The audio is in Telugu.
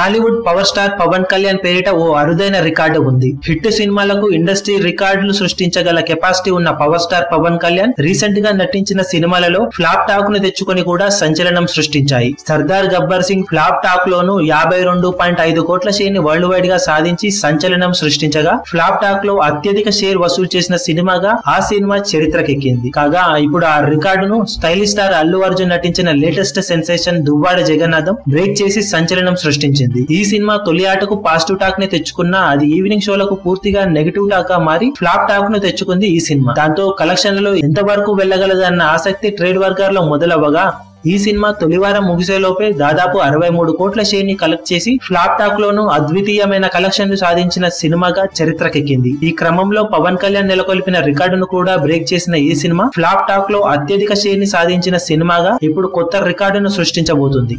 టాలీవుడ్ పవర్ స్టార్ పవన్ కళ్యాణ్ పేరిట ఓ అరుదైన రికార్డు ఉంది. హిట్ సినిమాలకు ఇండస్ట్రీ రికార్డులు సృష్టించగల కెపాసిటీ ఉన్న పవర్ స్టార్ పవన్ కళ్యాణ్ రీసెంట్గా నటించిన సినిమాలలో ఫ్లాప్ టాక్ను తెచ్చుకొని కూడా సంచలనం సృష్టించాయి. సర్దార్ గబ్బర్ సింగ్ ఫ్లాప్ టాక్ లోను యాభై రెండు పాయింట్ ఐదు కోట్ల షేర్ని వరల్డ్ వైడ్గా సాధించి సంచలనం సృష్టించగా ఫ్లాప్ టాక్లో అత్యధిక షేర్ వసూలు చేసిన సినిమాగా ఆ సినిమా చరిత్రకెక్కింది. కాగా ఇప్పుడు ఆ రికార్డును స్టైలిష్ స్టార్ అల్లు అర్జున్ నటించిన latest sensation Duvvada Jagannadham break చేసి సంచలనం సృష్టించింది. ఈ సినిమా తొలి ఆటకు పాజిటివ్ టాక్ని తెచ్చుకున్న అది ఈవినింగ్ షోలకు పూర్తిగా నెగిటివ్ టాక్గా మారి ఫ్లాప్ టాక్ను తెచ్చుకుంది ఈ సినిమా. దాంతో కలెక్షన్లలో ఎంతవరకు వెళ్ళగలదన్న ఆసక్తి ట్రేడ్ వర్గాల్లో మొదలవ్వగా ఈ సినిమా తొలివారం ముగిసేలోపే దాదాపు అరవై మూడు కోట్ల షేర్ని కలెక్ట్ చేసి ఫ్లాప్ టాక్ లోను అద్వితీయమైన కలెక్షన్లు సాధించిన సినిమాగా చరిత్రకెక్కింది. ఈ క్రమంలో పవన్ కళ్యాణ్ నెలకొల్పిన రికార్డును కూడా బ్రేక్ చేసిన ఈ సినిమా ఫ్లాప్ టాక్లో అత్యధిక షేర్ని సాధించిన సినిమాగా ఇప్పుడు కొత్త రికార్డును సృష్టించబోతుంది.